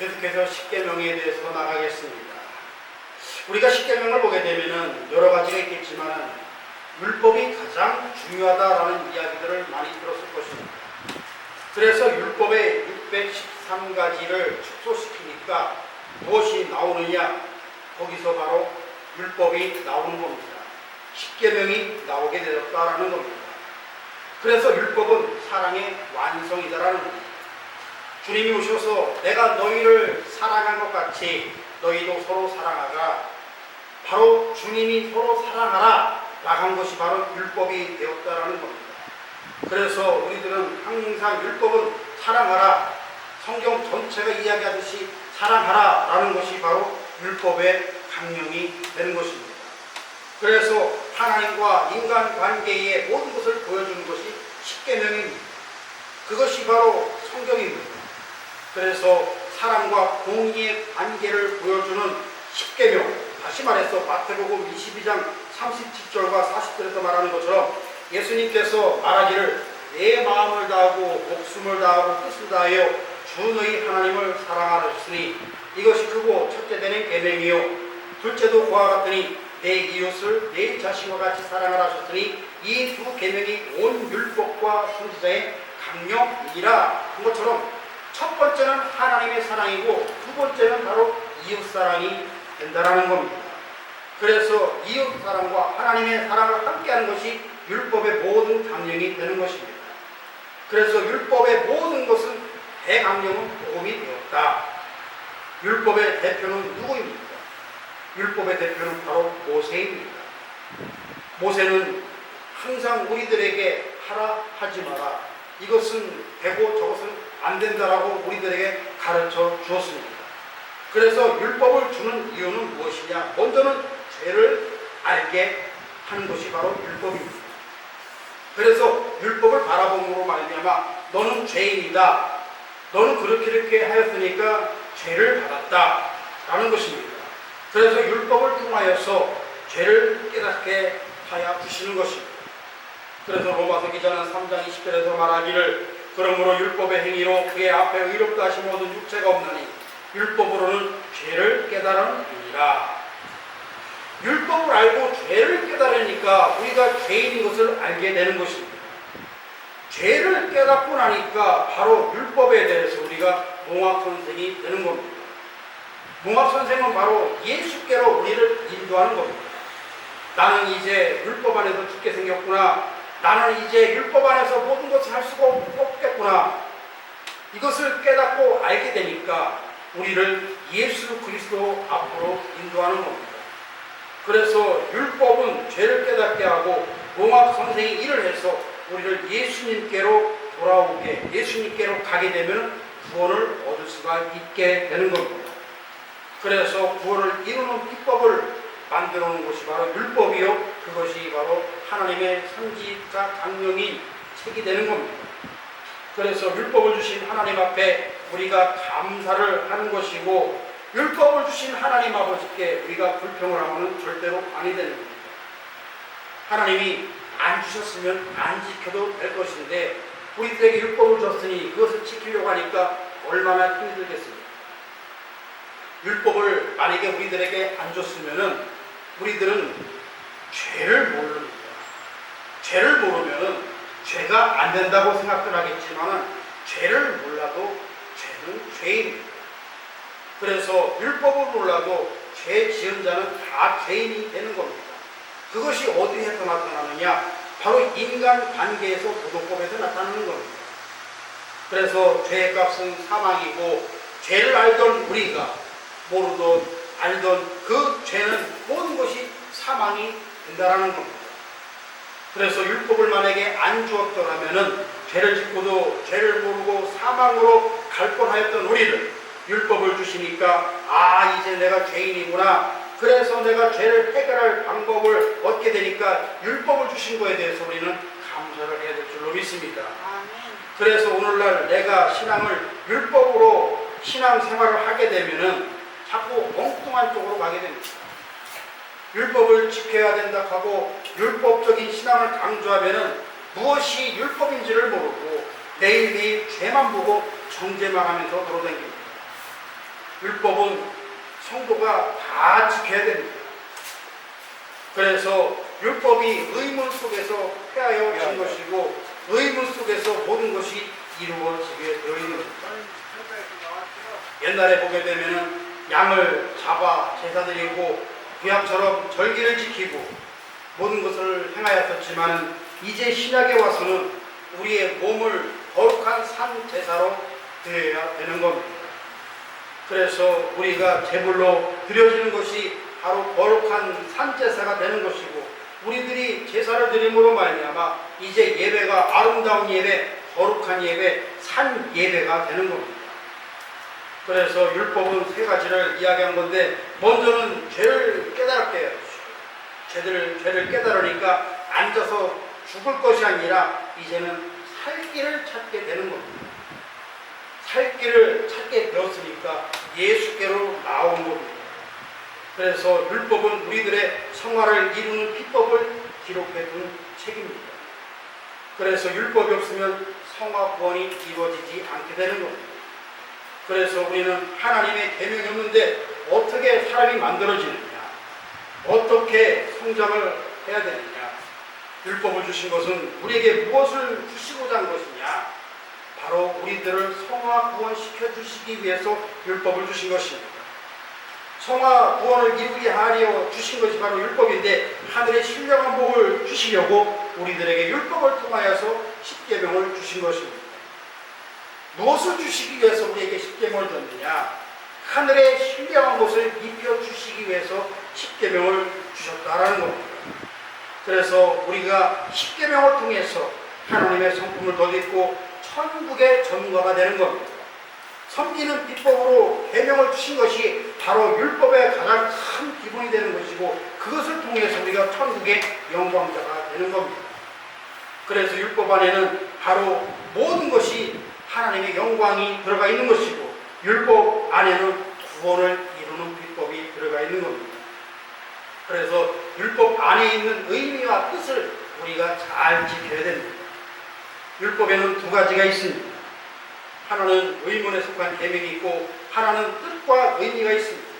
계속해서 십계명에 대해서 나가겠습니다. 우리가 십계명을 보게 되면은 여러 가지가 있겠지만 율법이 가장 중요하다라는 이야기들을 많이 들었을 것입니다. 그래서 율법의 613가지를 축소시키니까 무엇이 나오느냐? 거기서 바로 율법이 나오는 겁니다. 십계명이 나오게 되었다라는 겁니다. 그래서 율법은 사랑의 완성이다라는 겁니다. 주님이 오셔서 내가 너희를 사랑한 것 같이 너희도 서로 사랑하라. 바로 주님이 서로 사랑하라. 나간 것이 바로 율법이 되었다라는 겁니다. 그래서 우리들은 항상 율법은 사랑하라. 성경 전체가 이야기하듯이 사랑하라. 라는 것이 바로 율법의 강령이 되는 것입니다. 그래서 하나님과 인간 관계의 모든 것을 보여주는 것이 십계명입니다. 그것이 바로 성경입니다. 그래서 사랑과 공의의 관계를 보여주는 십계명 다시 말해서 마태복음 22장 37절과 40절에서 말하는 것처럼 예수님께서 말하기를 내 마음을 다하고 목숨을 다하고 뜻을 다하여 주 너희 하나님을 사랑하셨으니 이것이 크고 첫째 되는 계명이요. 둘째도 그와 같으니 내 이웃을 내 자신과 같이 사랑하라 하셨으니 이 두 계명이 온 율법과 선지자의 강령이라 한 것처럼 첫 번째는 하나님의 사랑이고 두 번째는 바로 이웃 사랑이 된다라는 겁니다. 그래서 이웃 사랑과 하나님의 사랑을 함께하는 것이 율법의 모든 강령이 되는 것입니다. 그래서 율법의 모든 것은 대강령은 복음이 되었다. 율법의 대표는 누구입니까? 율법의 대표는 바로 모세입니다. 모세는 항상 우리들에게 하라 하지 마라. 이것은 되고 저것은 안 된다라고 우리들에게 가르쳐 주었습니다. 그래서 율법을 주는 이유는 무엇이냐? 먼저는 죄를 알게 하는 것이 바로 율법입니다. 그래서 율법을 바라봄으로 말미암아 너는 죄인이다. 너는 그렇게 이렇게 하였으니까 죄를 받았다. 라는 것입니다. 그래서 율법을 통하여서 죄를 깨닫게 하여 주시는 것입니다. 그래서 로마서 기자는 3장 20절에서 말하기를 그러므로 율법의 행위로 그의 앞에 의롭다 하신 모든 육체가 없나니 율법으로는 죄를 깨달으니라. 율법을 알고 죄를 깨달으니까 우리가 죄인인 것을 알게 되는 것입니다. 죄를 깨닫고 나니까 바로 율법에 대해서 우리가 몽학 선생이 되는 겁니다. 몽학 선생은 바로 예수께로 우리를 인도하는 겁니다. 나는 이제 율법 안에서 죽게 생겼구나. 나는 이제 율법 안에서 모든 것을 할 수가 없겠구나. 이것을 깨닫고 알게 되니까 우리를 예수 그리스도 앞으로 인도하는 겁니다. 그래서 율법은 죄를 깨닫게 하고 몽학 선생이 일을 해서 우리를 예수님께로 돌아오게 예수님께로 가게 되면 구원을 얻을 수가 있게 되는 겁니다. 그래서 구원을 이루는 비법을 만들어 놓은 것이 바로 율법이요. 그것이 바로 하나님의 선지자 강령인 책이 되는 겁니다. 그래서 율법을 주신 하나님 앞에 우리가 감사를 하는 것이고 율법을 주신 하나님 아버지께 우리가 불평을 하면 절대로 아니 되는 겁니다. 하나님이 안 주셨으면 안 지켜도 될 것인데 우리들에게 율법을 줬으니 그것을 지키려고 하니까 얼마나 힘들겠습니까? 율법을 만약에 우리들에게 안 줬으면은 우리들은 죄를 모릅니다. 죄를 모르면은 죄가 안 된다고 생각을 하겠지만 죄를 몰라도 죄는 죄입니다. 그래서 율법을 몰라도 죄 지은 자는 다 죄인이 되는 겁니다. 그것이 어디에서 나타나느냐? 바로 인간 관계에서 도덕법에서 나타나는 겁니다. 그래서 죄의 값은 사망이고 죄를 알던 우리가 모르던 알던 그 죄는 모든 것이 사망이 된다라는 겁니다. 그래서 율법을 만약에 안 주었더라면은 죄를 짓고도 죄를 모르고 사망으로 갈 뻔하였던 우리를 율법을 주시니까 아 이제 내가 죄인이구나. 그래서 내가 죄를 해결할 방법을 얻게 되니까 율법을 주신 거에 대해서 우리는 감사를 해야 될 줄로 믿습니다. 그래서 오늘날 내가 신앙을 율법으로 신앙 생활을 하게 되면은 자꾸 엉뚱한 쪽으로 가게 됩니다. 율법을 지켜야 된다 하고 율법적인 신앙을 강조하면은 무엇이 율법인지를 모르고 매일매일 죄만 보고 정죄만 하면서 돌아다닙니다. 율법은 성도가 다 지켜야 됩니다. 그래서 율법이 의문 속에서 폐하여 진 것이고 의문 속에서 모든 것이 이루어지게 되어 있는 겁니다. 옛날에 보게 되면은 양을 잡아 제사 드리고 구약처럼 절기를 지키고 모든 것을 행하였었지만 이제 신약에 와서는 우리의 몸을 거룩한 산 제사로 드려야 되는 겁니다. 그래서 우리가 제물로 드려지는 것이 바로 거룩한 산 제사가 되는 것이고 우리들이 제사를 드림으로 말미암아 이제 예배가 아름다운 예배, 거룩한 예배, 산 예배가 되는 겁니다. 그래서 율법은 세 가지를 이야기한 건데 먼저는 죄를 깨달게 해요. 죄를 죄를 깨달으니까 앉아서 죽을 것이 아니라 이제는 살 길을 찾게 되는 겁니다. 살 길을 찾게 되었으니까 예수께로 나온 겁니다. 그래서 율법은 우리들의 성화를 이루는 비법을 기록해 둔 책입니다. 그래서 율법이 없으면 성화 구원이 이루어지지 않게 되는 겁니다. 그래서 우리는 하나님의 계명이 없는데 어떻게 사람이 만들어지느냐? 어떻게 성장을 해야 되느냐? 율법을 주신 것은 우리에게 무엇을 주시고자 한 것이냐? 바로 우리들을 성화 구원시켜 주시기 위해서 율법을 주신 것입니다. 성화 구원을 이루게 하려 주신 것이 바로 율법인데 하늘의 신령한 복을 주시려고 우리들에게 율법을 통하여서 십계명을 주신 것입니다. 무엇을 주시기 위해서 우리에게 십계명을 줬느냐? 하늘의 신령한 것을 입혀 주시기 위해서 십계명을 주셨다라는 겁니다. 그래서 우리가 십계명을 통해서 하나님의 성품을 덧입고 천국의 전가가 되는 겁니다. 섬기는 비법으로 계명을 주신 것이 바로 율법의 가장 큰 기본이 되는 것이고 그것을 통해서 우리가 천국의 영광자가 되는 겁니다. 그래서 율법 안에는 바로 모든 것이 하나님의 영광이 들어가 있는 것이고 율법 안에는 구원을 이루는 비법이 들어가 있는 겁니다. 그래서 율법 안에 있는 의미와 뜻을 우리가 잘 지켜야 됩니다. 율법에는 두 가지가 있습니다. 하나는 의문에 속한 계명이 있고 하나는 뜻과 의미가 있습니다.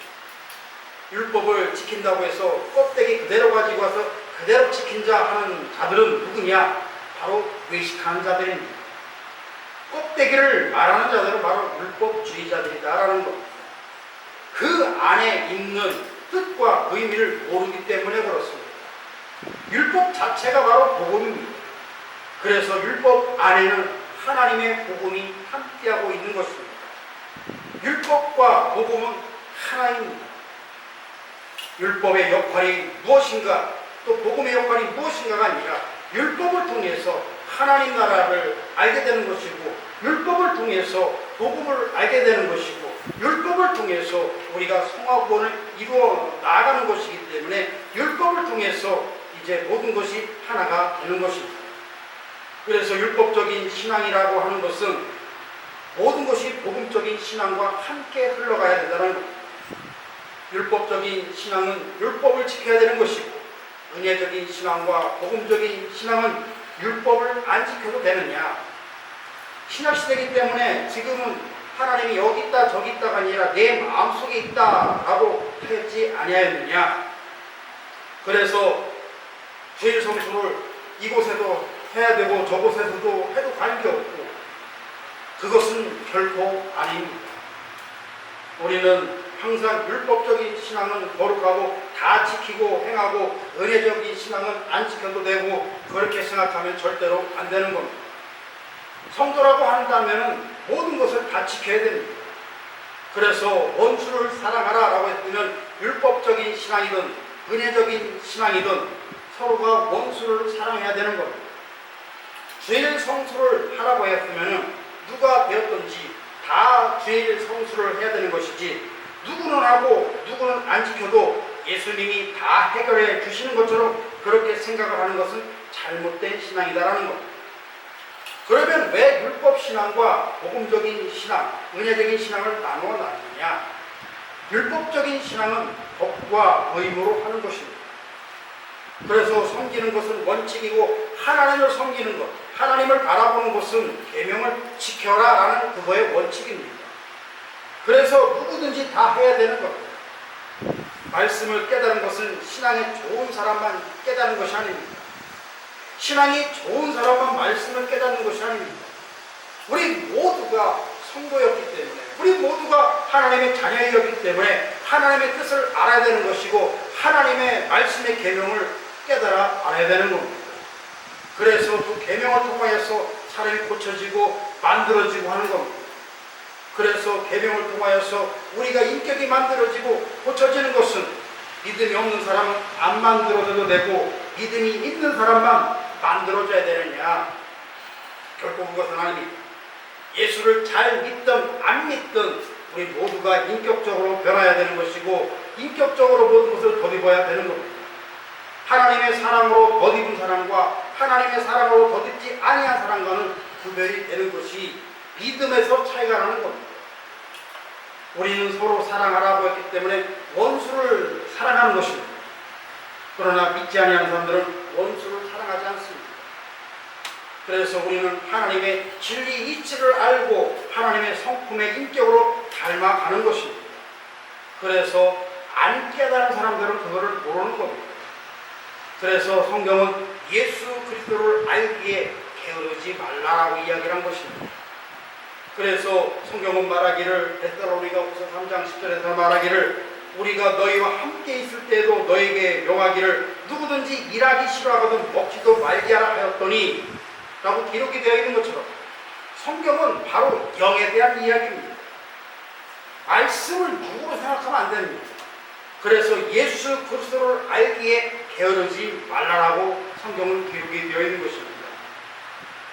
율법을 지킨다고 해서 껍데기 그대로 가지고 와서 그대로 지킨 자 하는 자들은 누구냐? 바로 외식하는 자들입니다. 껍데기를 말하는 자들은 바로 율법주의자들이다라는 겁니다. 그 안에 있는 뜻과 의미를 모르기 때문에 그렇습니다. 율법 자체가 바로 복음입니다. 그래서 율법 안에는 하나님의 복음이 함께하고 있는 것입니다. 율법과 복음은 하나입니다. 율법의 역할이 무엇인가 또 복음의 역할이 무엇인가가 아니라 율법을 통해서 하나님 나라를 알게 되는 것이고 율법을 통해서 복음을 알게 되는 것이고 율법을 통해서 우리가 성화구원을 이루어 나가는 것이기 때문에 율법을 통해서 이제 모든 것이 하나가 되는 것입니다. 그래서 율법적인 신앙이라고 하는 것은 모든 것이 복음적인 신앙과 함께 흘러가야 된다는 겁니다. 율법적인 신앙은 율법을 지켜야 되는 것이고 은혜적인 신앙과 복음적인 신앙은 율법을 안 지켜도 되느냐? 신약 시대이기 때문에 지금은 하나님이 여기 있다 저기 있다가 아니라 내 마음속에 있다라고 하였지 아니하였느냐? 그래서 죄일 성수를 이곳에도 해야 되고 저곳에서도 해도 관계없고 그것은 결코 아닙니다. 우리는 항상 율법적인 신앙은 거룩하고 다 지키고 행하고 은혜적인 신앙은 안 지켜도 되고 그렇게 생각하면 절대로 안 되는 겁니다. 성도라고 한다면 모든 것을 다 지켜야 됩니다. 그래서 원수를 사랑하라 라고 했으면 율법적인 신앙이든 은혜적인 신앙이든 서로가 원수를 사랑해야 되는 겁니다. 죄일 성수를 하라고 했으면 누가 되었든지 다 죄일 성수를 해야 되는 것이지 누구는 하고 누구는 안 지켜도 예수님이 다 해결해 주시는 것처럼 그렇게 생각을 하는 것은 잘못된 신앙이다라는 것. 그러면 왜 율법 신앙과 복음적인 신앙, 은혜적인 신앙을 나누어 놨느냐? 율법적인 신앙은 법과 의무로 하는 것입니다. 그래서 섬기는 것은 원칙이고 하나님을 섬기는 것, 하나님을 바라보는 것은 계명을 지켜라라는 그거의 원칙입니다. 그래서 누구든지 다 해야 되는 겁니다. 말씀을 깨달은 것은 신앙이 좋은 사람만 깨달은 것이 아닙니다. 신앙이 좋은 사람만 말씀을 깨닫는 것이 아닙니다. 우리 모두가 성도였기 때문에, 우리 모두가 하나님의 자녀였기 때문에 하나님의 뜻을 알아야 되는 것이고 하나님의 말씀의 계명을 깨달아 알아야 되는 겁니다. 그래서 그 계명을 통하여서 사람이 고쳐지고 만들어지고 하는 겁니다. 그래서 계명을 통하여서 우리가 인격이 만들어지고 고쳐지는 것은 믿음이 없는 사람은 안 만들어져도 되고 믿음이 있는 사람만 만들어줘야 되느냐 결국 그것은 아닙니다. 예수를 잘 믿든 안 믿든 우리 모두가 인격적으로 변화해야 되는 것이고 인격적으로 모든 것을 덧입어야 되는 겁니다. 하나님의 사랑으로 덧입은 사랑과 하나님의 사랑으로 덧입지 아니한 사랑과는 구별이 되는 것이 믿음에서 차이가 나는 겁니다. 우리는 서로 사랑하라고 했기 때문에 원수를 사랑하는 것입니다. 그러나 믿지 아니하는 사람들은 원수를 사랑하지 않습니다. 그래서 우리는 하나님의 진리 이치를 알고 하나님의 성품의 인격으로 닮아가는 것입니다. 그래서 안 깨달은 사람들은 그거를 모르는 겁니다. 그래서 성경은 예수 그리스도를 알기에 게으르지 말라라고 이야기를 한 것입니다. 그래서 성경은 말하기를 베드로니가후서 3장 10절에서 말하기를 우리가 너희와 함께 있을 때에도 너에게 명하기를 누구든지 일하기 싫어하거든 먹지도 말게 하라 하였더니 라고 기록이 되어 있는 것처럼 성경은 바로 영에 대한 이야기입니다. 말씀을 누구로 생각하면 안 됩니다. 그래서 예수 그리스도를 알기에 게으르지 말라라고 성경은 기록이 되어 있는 것입니다.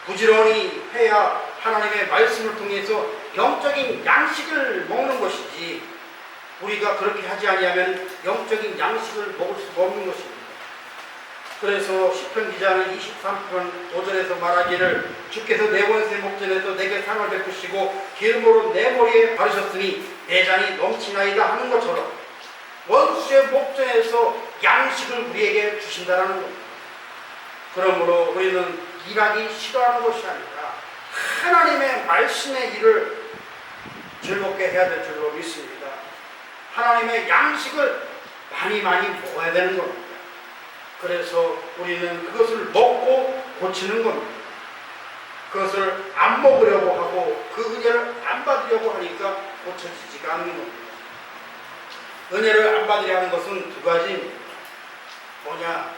부지런히 해야 하나님의 말씀을 통해서 영적인 양식을 먹는 것이지 우리가 그렇게 하지 아니하면 영적인 양식을 먹을 수가 없는 것입니다. 그래서 시편 기자는 23편 5절에서 말하기를 주께서 내 원수의 목전에서 내게 상을 베푸시고 기름으로 내 머리에 바르셨으니 내 잔이 넘치나이다 하는 것처럼 원수의 목전에서 양식을 우리에게 주신다라는 겁니다. 그러므로 우리는 일하기 싫어하는 것이 아니라 하나님의 말씀의 일을 즐겁게 해야 될 줄로 믿습니다. 하나님의 양식을 많이 많이 먹어야 되는 겁니다. 그래서 우리는 그것을 먹고 고치는 겁니다. 그것을 안 먹으려고 하고 그 은혜를 안 받으려고 하니까 고쳐지지가 않는 겁니다. 은혜를 안 받으려 하는 것은 두 가지입니다. 뭐냐?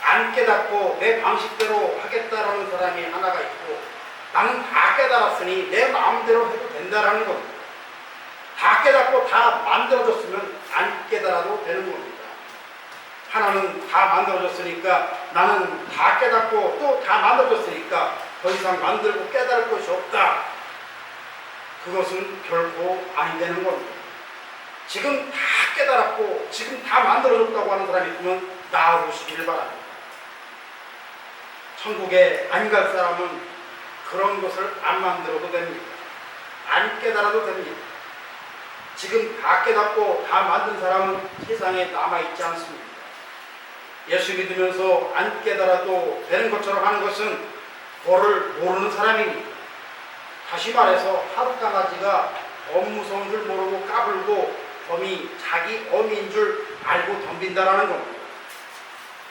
안 깨닫고 내 방식대로 하겠다라는 사람이 하나가 있고 나는 다 깨달았으니 내 마음대로 해도 된다라는 겁니다. 다 깨닫고 다 만들어졌으면 안 깨달아도 되는 겁니다. 하나는 다 만들어졌으니까 나는 다 깨닫고 또 다 만들어졌으니까 더 이상 만들고 깨달을 것이 없다. 그것은 결코 아니 되는 겁니다. 지금 다 깨달았고 지금 다 만들어졌다고 하는 사람이 있으면 나아오시기를 바랍니다. 천국에 안 갈 사람은 그런 것을 안 만들어도 됩니다. 안 깨달아도 됩니다. 지금 다 깨닫고 다 만든 사람은 세상에 남아있지 않습니다. 예수 믿으면서 안 깨달아도 되는 것처럼 하는 것은 뭐를 모르는 사람입니다. 다시 말해서 하루 강아지가 엄 무서운 줄 모르고 까불고 범이 자기 어미인 줄 알고 덤빈다라는 겁니다.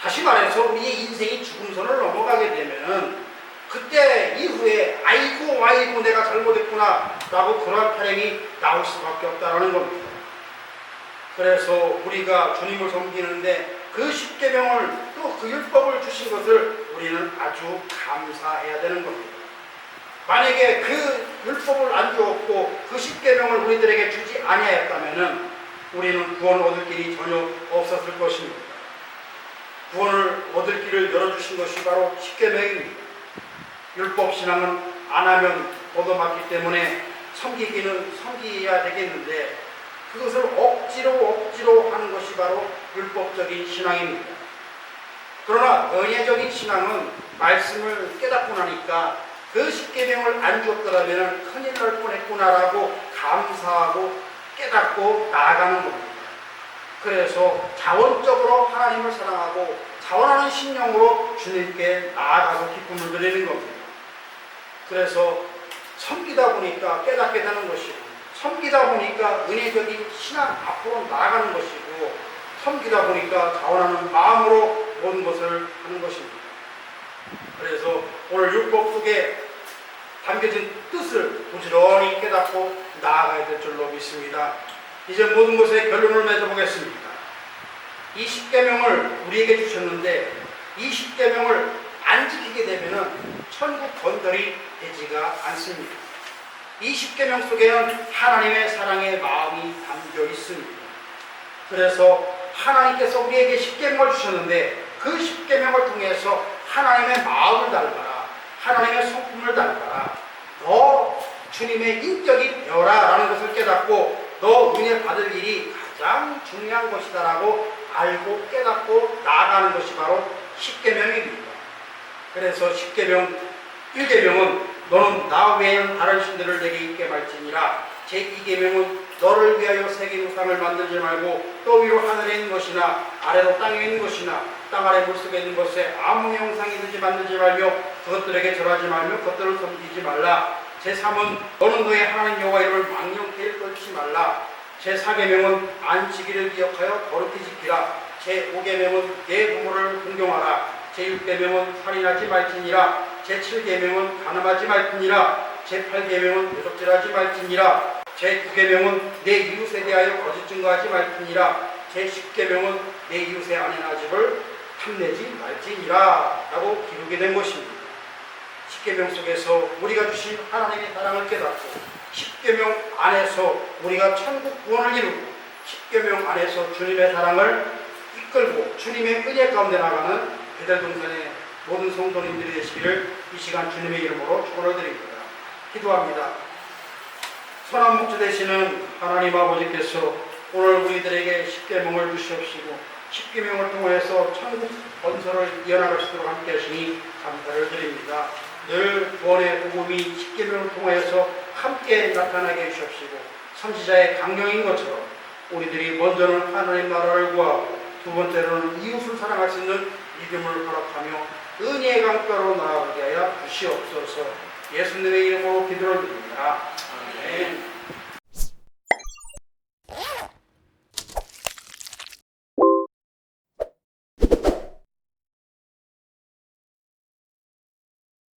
다시 말해서 우리의 인생이 죽음선을 넘어가게 되면은 그때 이후에 아이고 아이고 내가 잘못했구나 라고 그러한 타령이 나올 수밖에 없다라는 겁니다. 그래서 우리가 주님을 섬기는데 그 십계명을 또 그 율법을 주신 것을 우리는 아주 감사해야 되는 겁니다. 만약에 그 율법을 안 주었고 그 십계명을 우리들에게 주지 아니하였다면은 우리는 구원 얻을 길이 전혀 없었을 것입니다. 구원을 얻을 길을 열어주신 것이 바로 십계명입니다. 율법 신앙은 안 하면 얻어맞기 때문에 섬기기는 섬기어야 되겠는데 그것을 억지로 억지로 하는 것이 바로 율법적인 신앙입니다. 그러나 은혜적인 신앙은 말씀을 깨닫고 나니까 그 십계명을 안 주었더라면 큰일 날 뻔했구나라고 감사하고 깨닫고 나아가는 겁니다. 그래서 자원적으로 하나님을 사랑하고 자원하는 심령으로 주님께 나아가서 기쁨을 드리는 겁니다. 그래서 섬기다 보니까 깨닫게 되는 것이고 섬기다 보니까 은혜적인 신앙 앞으로 나아가는 것이고 섬기다 보니까 자원하는 마음으로 모든 것을 하는 것입니다. 그래서 오늘 율법 속에 담겨진 뜻을 부지런히 깨닫고 나아가야 될 줄로 믿습니다. 이제 모든 것의 결론을 맺어보겠습니다. 이 십계명을 우리에게 주셨는데 이 십계명을 안 지키게 되면은 천국 건설이 되지가 않습니다. 이 십계명 속에는 하나님의 사랑의 마음이 담겨 있습니다. 그래서 하나님께서 우리에게 십계명을 주셨는데 그 십계명을 통해서 하나님의 마음을 닮아라. 하나님의 성품을 닮아라. 너 주님의 인격이 되어라라는 것을 깨닫고 너 은혜 받을 일이 가장 중요한 것이다라고 알고 깨닫고 나아가는 것이 바로 십계명입니다. 그래서 십계명 1계명은 너는 나 외에는 다른 신들을 내게 있게 말지니라. 제2계명은 너를 위하여 세계 우상을 만들지 말고 또 위로 하늘에 있는 것이나 아래로 땅에 있는 것이나 땅 아래 물속에 있는 것에 아무 형상이 되지 만들지 말며 그것들에게 절하지 말며 그것들을 섬기지 말라. 제3은 너는 너의 하나님 여호와 이름을 망령되이 떨지 말라. 제4계명은 안식일을 기억하여 거룩히 지키라. 제5계명은 내 부모를 공경하라 제6계명은 살인하지 말지니라 제7계명은 가늠하지 말지니라 제8계명은 도적질하지 말지니라 제9계명은 내 이웃에 대하여 거짓 증거하지 말지니라 제10계명은 내 이웃의 아내나 집을 탐내지 말지니라 라고 기록이 된 것입니다. 십계명 속에서 우리가 주신 하나님의 사랑을 깨닫고 십계명 안에서 우리가 천국 구원을 이루고 십계명 안에서 주님의 사랑을 이끌고 주님의 은혜 가운데 나가는 베델동산의 모든 성도님들이 되시기를 이 시간 주님의 이름으로 축원을 드립니다. 기도합니다. 선한 목자 되시는 하나님 아버지께서 오늘 우리들에게 십계명을 주시옵시고 십계명을 통해서 천국 건설을 이어나갈 수 있도록 함께 하시니 감사를 드립니다. 늘 구원의 복음이 십계명을 통해서 함께 나타나게 해주시옵시고 선지자의 강령인 것처럼 우리들이 먼저는 하나님 나라를 구하고 두 번째로는 이웃을 사랑할 수 있는 믿음을 허락하며 은혜의 강가로 나아가게 하여 주시옵소서 예수님의 이름으로 기도를 드립니다. 아멘.